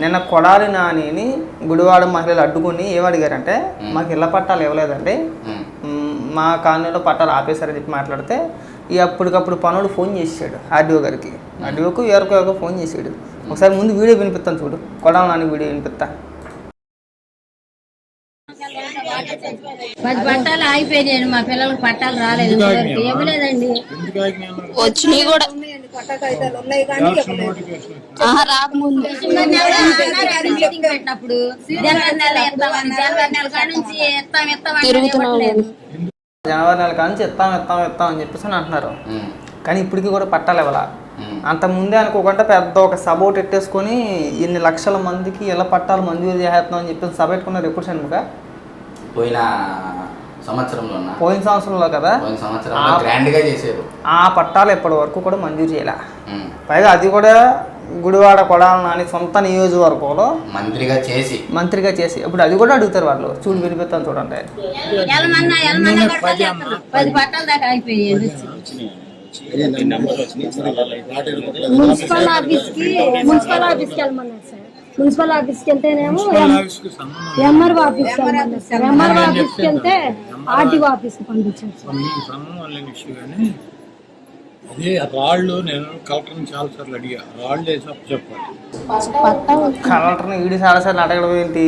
నిన్న కొడాలి నానిని గుడివాడ మహిళలు అడ్డుకుని ఏమడిగారంటే మాకు ఇళ్ళ పట్టాలు ఇవ్వలేదండి. మ్, కాలనీలో పట్టాలు ఆపేశారని చెప్పి మాట్లాడితే ఈ అప్పటికప్పుడు పనుడు ఫోన్ చేసాడు ఆర్డీఓ గారికి. ఆర్డీఓకు ఎవరికో ఎవరికో ఫోన్ చేసాడు ఒకసారి ముందు వీడియో వినిపిస్తాను చూడు. కొడాలి నాని వీడియో వినిపిస్తా. పది పట్టాలు ఆగిపోయాయండి మా పిల్లలకు పట్టాలు రాలేదు. ఇవ్వలేదండి. వచ్చినాయి కూడా. మీటింగ్ పెట్టినప్పుడు జనవరి నెల ఇస్తామని జనవరి నెల కాడ నుంచి ఇస్తాం ఇస్తాం. జనవరి నెల ఇస్తాం ఇస్తాం ఇస్తాం అని చెప్పేసి అని అంటున్నారు. కానీ ఇప్పటికీ కూడా పట్టాలు ఇవ్వాల. అంత ముందే అనుకోకుండా పెద్ద ఒక సభ ఒకటి పెట్టేసుకొని ఇన్ని లక్షల మందికి ఇలా పట్టాలు మంజూరు చేస్తున్నాం అని చెప్పేసి సభ పెట్టుకున్నారు ఎప్పుడు షణ్ముఖ? పోయిన సంవత్సరంలో పోయిన సంవత్సరంలో కదా? పోయిన సంవత్సరంలో గ్రాండ్గా చేశారు. ఆ పట్టాలు ఇప్పటి వరకు కూడా మంజూరు చేయాల. పైగా అది కూడా గుడివాడ కొడాల నాని సొంత నియోజకవర్గంలో మంత్రిగా చేసి. మంత్రిగా చేసి. ఇప్పుడు అది కూడా అడుగుతారు వాళ్ళు. చూడు వినిపిస్తాను చూడండి. పది పట్టాల దాకా మున్సిపల్ ఆఫీస్కి మున్సిపల్ ఆఫీస్కి వెళ్ళమన్నారు మున్సిపల్ ఆఫీస్కి వెళ్తేనేమో ఎంఆర్ఓ ఆఫీస్ ఎంఆర్ఓ ఆఫీస్కి వెళ్తే ఆర్టీఓ ఆఫీస్కి పంపించారు అదే ఆ రాళ్ళు నేను కలెక్టర్ని చాలా సార్లు అడిగా. రాళ్ళు వేసినప్పుడు చెప్పాలి. కలెక్టర్ని వీడి చాలాసార్లు అడగడం ఏంటి?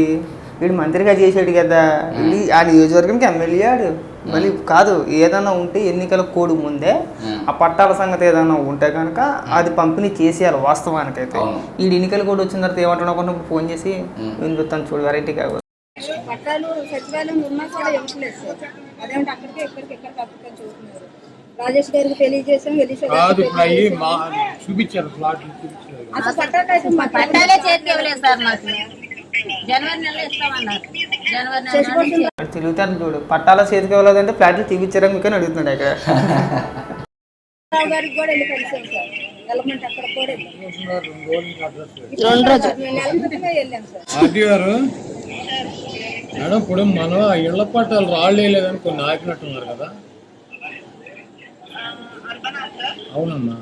వీడు మంత్రిగా చేసాడు కదా. వీడి ఆ నియోజకవర్గానికి ఎమ్మెల్యే ఆడు. మళ్ళీ కాదు ఏదైనా ఉంటే ఎన్నికల కోడ్ ముందే. ఆ పట్టాల సంగతి ఏదైనా ఉంటే కనుక అది పంపిణీ చేసేయాలి వాస్తవానికైతే. అవును. ఈ ఎన్నికల కోడ్ వచ్చిన తర్వాత ఏమంటున్నా కొంచెం ఫోన్ చేసి ఉమ్. వినిపిస్తాను చూడు వెరైటీ కాదు. పట్టాలు సచివాలయం ఉన్నా కూడా ఇవ్వట్లేదు సార్ అదేమిటి అక్కడికి ఎక్కడికి చూస్తున్నారు. రాజేష్ గారికి తెలియజేసాం చూపించారు ప్లాట్లు చూపించారు. అసలు పట్టాలు అయితే పట్టాలే చేతికి ఇవ్వలేదు సార్ మాకు. జనవరి నెలలో ఇస్తామన్నారు. జనవరి నెల నుంచి వాడు తిరుగుతారు చూడు. పట్టాల చేతికి ఇవ్వలేదంటే ఫ్లాట్లు తీపిచ్చారా మీకు అని అడుగుతున్నాడు ఇక్కడ రావు గారికి కూడా వెళ్ళి కలిసాం సార్. వెళ్ళమంటే అక్కడ కూడా రెండు రోజులు వెళ్ళాం సార్. గారు మేడం ఇప్పుడు మనం ఆ ఇళ్ళ పట్టాలు రాళ్ళు వేయలేదని కొన్ని ఆపినట్టున్నారు కదా. అవునమ్మా.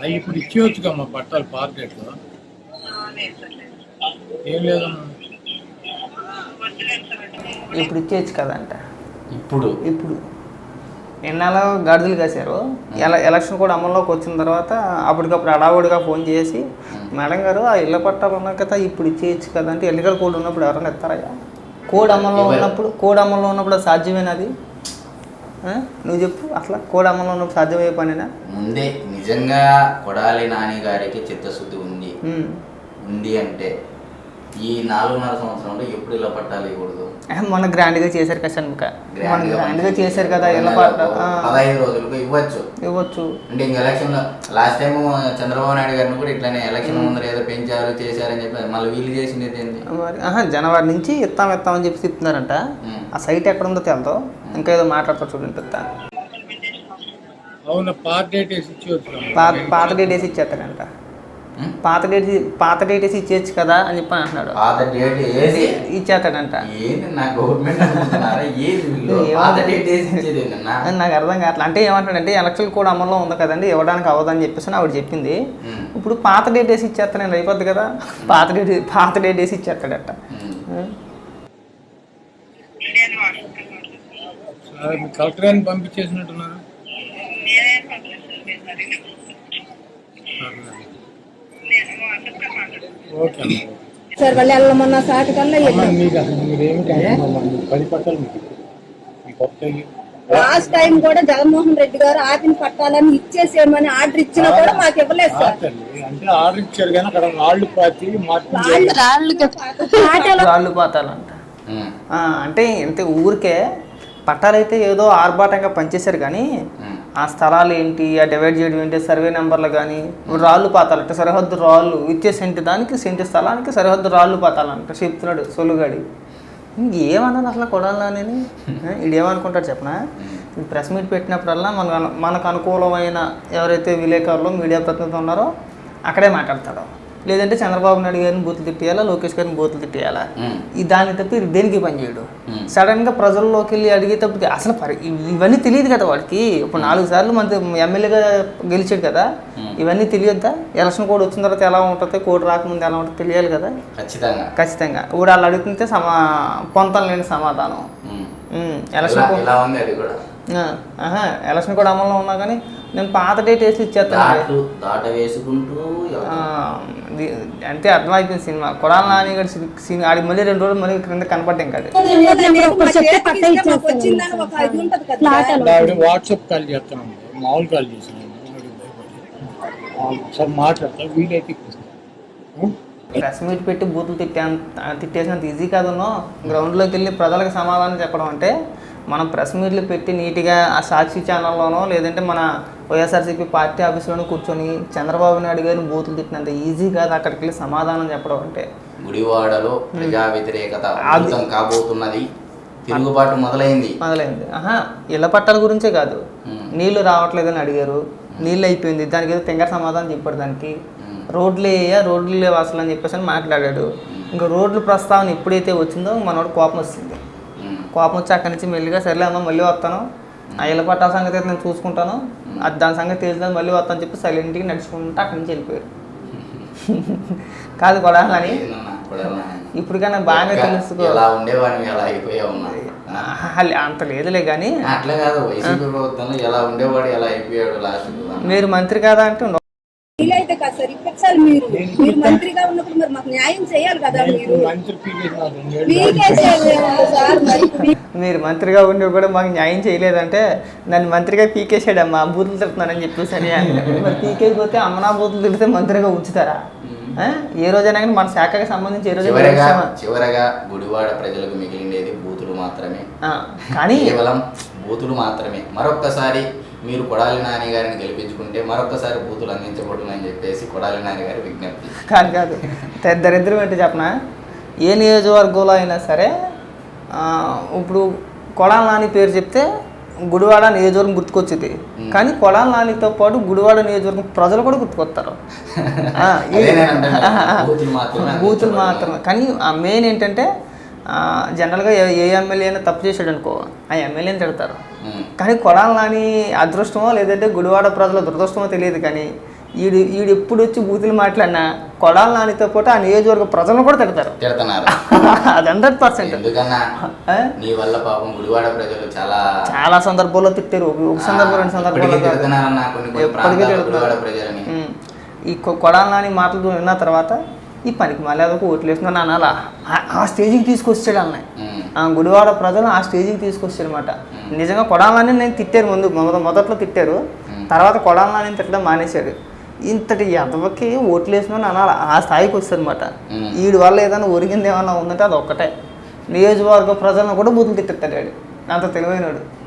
అవి ఇప్పుడు ఇచ్చేయచ్చుకమ్మా పట్టాలు మార్కెట్లో. ఏం లేదమ్మా ఇప్పుడు ఇచ్చేయచ్చు కదంట. ఇప్పుడు? ఇప్పుడు. ఎన్నాళ్ళ గాడిదలు కాశారు. ఎల ఎలక్షన్ కూడా అమల్లోకి వచ్చిన తర్వాత అప్పటికప్పుడు అడావుడిగా ఫోన్ చేసి మేడం గారు ఆ ఇళ్ళ పట్టాలు ఉన్నాయి కదా ఇప్పుడు ఇచ్చేయచ్చు కదా అంటే ఎన్నికల కోడ్ ఉన్నప్పుడు ఎవరైనా ఎత్తారయ్యా కోడ్ అమల్లో ఉన్నప్పుడు కోడ్ అమల్లో ఉన్నప్పుడు అది సాధ్యమేనా అది? ఆ? నువ్వు చెప్పు అసలు కోడ్ అమల్లో ఉన్నప్పుడు సాధ్యమయ్యే పనేనా? ముందే నిజంగా కొడాలి నాని గారికి చిత్తశుద్ధి ఉంది. ఉంది అంటే ఈ నాలుగున్నర సంవత్సరంలో ఎప్పుడు ఇలా పట్టాలు ఇవ్వకూడదు? ఏ, మొన్న గ్రాండ్గా చేశారు కదా షణ్ముఖ మొన్న గ్రాండ్గా చేశారు కదా పదహైదు రోజులకు ఇవ్వచ్చు. ఇవ్వచ్చు. అంటే ఇంక ఎలక్షన్లో లాస్ట్ టైం చంద్రబాబు నాయుడు గారిని కూడా ఇట్లానే ఎలక్షన్ ముందర ఏదో పెంచారు చేశారని చెప్పి మళ్ళీ వీళ్ళు చేసింది ఏంటి మరి ఆహా, జనవరి నుంచి ఇస్తాం ఇస్తామని చెప్పి చెప్తున్నారంట. ఆ సైట్ ఎక్కడ ఉందో తెలతో? ఇంకా ఏదో మాట్లాడతారు చూడండి అవును పార్ట్ డేట్ వేసి ఇచ్చేయచ్చు. పాత డేట్? పాత డేట్ వేసి ఇచ్చేయచ్చు కదా అని చెప్పి అంటున్నాడు. పాత డేట్ ఏది? ఇచ్చేస్తాడంట. ఏంది? నా గవర్నమెంట్ ఏది. పాత డేట్ వేసి ఇచ్చేది నాకు అర్థం కావట్లేదు అంటే ఏమంటాడంటే ఎలక్షన్ కూడా అమల్లో ఉంది కదండి ఇవ్వడానికి అవ్వదని చెప్పేసి ఆవిడ చెప్పింది. ఇప్పుడు పాత డేట్ వేసి ఇచ్చేస్తానండి అయిపోద్ది కదా. పాత డేట్ పాత డేట్ వేసి ఇచ్చేస్తాడట. కలెక్టర్ గారిని పంపించేసినట్టున్నారు? ఓకే సార్ వాళ్ళు. వెళ్ళమన్న మీకు అసలు పది పట్టాలు మీకు? లాస్ట్ టైం కూడా జగన్మోహన్ రెడ్డి గారు ఆపిన పట్టాలని ఇచ్చేసేయమని ఆర్డర్ ఇచ్చినా కూడా మాకు ఇవ్వలేదు సార్. అంటే ఆర్డర్ ఇచ్చారు కానీ అక్కడ రాళ్ళు పాతి పాతాలంట. అంటే ఇంత ఊరికే పట్టాలైతే ఏదో ఆర్భాటంగా పనిచేశారు కానీ. ఆ స్థలాలు ఏంటి ఆ డివైడ్ చేయడం ఏంటి సర్వే నెంబర్లు కానీ రాళ్ళు పాతాలంట సరిహద్దు రాళ్ళు ఇచ్చే సెంటు దానికి సెంటు స్థలానికి సరిహద్దు రాళ్ళు పాతాలంట చెప్తున్నాడు సొలుగాడి. ఇంకేమన్నాను అసలు కొడాలని ఇది ఏమనుకుంటాడు చెప్పనా? ప్రెస్ మీట్ పెట్టినప్పుడల్లా మన మనకు అనుకూలమైన ఎవరైతే విలేకరులు మీడియా ప్రతినిధులు ఉన్నారో అక్కడే మాట్లాడతాడు. లేదంటే చంద్రబాబు నాయుడు గారిని బూతులు తిట్టేయాలా లోకేష్ గారిని బూతులు తిట్టేయాలా? ఈ దాన్ని తప్పి దేనికి పని చేయడు? ఉమ్. సడన్గా ప్రజల్లోకి వెళ్ళి అడిగేటప్పుడు అసలు పరి ఇవ్- ఇవన్నీ తెలియదు కదా వాడికి. ఇప్పుడు నాలుగు సార్లు మన ఎమ్మెల్యేగా గెలిచాడు కదా. ఇవన్నీ తెలియద్దా? ఎలక్షన్ కోడ్ వచ్చిన తర్వాత ఎలా ఉంటుంది? కోడ్ రాకముందు ఎలా ఉంటుంది తెలియాలి కదా. ఖచ్చితంగా. ఖచ్చితంగా. ఇప్పుడు వాళ్ళు అడుగుతుంటే సమా పొంతం లేని సమాధానం. ఎలక్షన్ ఎలక్షన్ కోడ్ అమల్లో ఉన్నా కానీ నేను పాత డేట్ వేసి ఇచ్చేస్తాను. వేసుకుంటూ అంటే అర్థమైపోయింది సినిమా. కొడాల నాని గారి సినిమా ఆడికి మళ్ళీ రెండు రోజులు మళ్ళీ క్రింద కనపడ్డాం కాదు. వాట్సాప్ కాల్ చేస్తున్నాను మామూలు కాల్ మాట్లాడతా. వీలైతే? ప్రెస్ మీట్ పెట్టి బూతులు తిట్టా తిట్టేసినంత ఈజీ కాదునో గ్రౌండ్లోకి వెళ్ళి ప్రజలకు సమాధానం చెప్పడం అంటే మనం ప్రెస్ మీట్లు పెట్టి నీట్గా ఆ సాక్షి ఛానల్లోనో లేదంటే మన వైఎస్ఆర్సీపీ పార్టీ ఆఫీస్లోనో కూర్చొని చంద్రబాబు నాయుడు గారిని బూతులు తిట్టినంత ఈజీ కాదు అక్కడికి వెళ్ళి సమాధానం చెప్పడం అంటే. గుడివాడలో ప్రజా వ్యతిరేకత కాబోతున్నది. తిరుగుబాటు మొదలైంది. మొదలైంది. ఆహా ఇళ్ళ పట్టాల గురించే కాదు. నీళ్ళు రావట్లేదని అడిగారు. నీళ్ళు అయిపోయింది. దానికి ఏదో తెంగర సమాధానం చెప్పాడు దానికి. రోడ్లు వేయ రోడ్లు లేవు అసలు అని చెప్పేసి అని మాట్లాడాడు. ఇంకా రోడ్లు ప్రస్తావన ఎప్పుడైతే వచ్చిందో మనోడు కోపం ఉమ్, కోపం వచ్చి అక్కడి నుంచి మెల్లిగా సర్లే అమ్మ మళ్ళీ వస్తాను. ఆ ఇళ్ళ పట్టాల సంగతి అయితే నేను చూసుకుంటాను. అది దాని సంగతి తెలిసిన మళ్ళీ వస్తాను చెప్పి సైలెంట్గా నడుచుకుంటూ అక్కడి నుంచి వెళ్ళిపోయారు. కాదు కూడా అని. ఏందన్నా, కొడాలి. ఇప్పటికైనా బాగానే ఇంకా తెలుసుకో. ఎలా ఉండేవాడిని ఎలా అయిపోయావు అంత లేదులే కానీ. అట్లా కాదు వైసీపీ ప్రభుత్వంలో ఎలా ఉండేవాడు ఎలా అయిపోయాడు లాస్ట్ మీరు మంత్రి కాదా అంటే. వీలైతే కాదు సార్ మీరు మీరు మంత్రిగా ఉన్నప్పుడు మరి మాకు న్యాయం చేయాలి కదా మీరు? సార్ మరి మంత్రిగా ఉండి కూడా మాకు న్యాయం చేయలేదంటే నన్ను మంత్రిగా పీకేసాడమ్మా బూతులు తిడుతున్నానని చెప్పేసి అని. మరి పీకేయకపోతే అమ్మనా బూతులు తిడితే మంత్రిగా ఉంచుతారా? ఆ? ఏ రోజైనా కానీ మన శాఖకి సంబంధించి ఏ రోజు చివరగా చివరగా గుడివాడ ప్రజలకు మిగిలిండేది బూతులు మాత్రమే. కానీ కేవలం బూతులు మాత్రమే. మరొక్కసారి మీరు కొడాలి నాని గారిని గెలిపించుకుంటే మరొక్కసారి బూతులు అందించబడునని చెప్పేసి కొడాలి నాని గారి విజ్ఞప్తి. కాదు కాదు. దరిద్రం ఏంటి చెప్పనా? ఏ నియోజకవర్గంలో అయినా సరే ఇప్పుడు కొడాల నాని పేరు చెప్తే గుడివాడ నియోజకవర్గం గుర్తుకొచ్చింది. కానీ కొడాల నానితో పాటు గుడివాడ నియోజకవర్గం ప్రజలు కూడా గుర్తుకొస్తారు. బూతులు మాత్రమే. కానీ ఆ మెయిన్ ఏంటంటే జనరల్గా ఏ- ఎమ్మెల్యే అయినా తప్పు చేశాడు అనుకో ఆ ఎమ్మెల్యేని తిడతారు. కానీ కొడాలి నాని అదృష్టమో లేదంటే గుడివాడ ప్రజల దురదృష్టమో తెలియదు కానీ ఈడు ఈడు ఎప్పుడు వచ్చి బూతులు మాట్లాడినా కొడాలి నానితో పాటు ఆ నియోజకవర్గ ప్రజలను కూడా తిడతారు. తిడుతున్నారు అది హండ్రెడ్ పర్సెంట్ నీ వల్ల పాపం గుడివాడ ప్రజలు చాలా చాలా సందర్భాల్లో తిట్టారు. ఒక సందర్భం రెండు సందర్భాల్లో ఎప్పటికీ తిడుతున్నారు. ఈ కొడాలి నాని మాటలు విన్న తర్వాత ఈ పనికి మళ్ళీ అదొక ఓట్లు వేసుకున్నాను అనాలా? ఆ- స్టేజ్కి తీసుకొచ్చాడు అన్నయ్య. గుడివాడ ప్రజలు ఆ స్టేజ్కి తీసుకొచ్చారన్నమాట. నిజంగా కొడాలని నేను తిట్టారు ముందు మొద- మొదట్లో తిట్టారు. తర్వాత కొడాలని తిట్టడం మానేశాడు ఇంతటి ఎదవకి ఓట్లు వేసుకొని అనాలి? ఆ స్థాయికి ఉమ్. వీడి వల్ల ఏదైనా ఒరిగింది ఏమన్నా ఉందంటే అది ఒక్కటే. నియోజకవర్గ ప్రజలను కూడా బూతులు తిట్టేస్తాడు వాడు. అంత తెలివైనడు.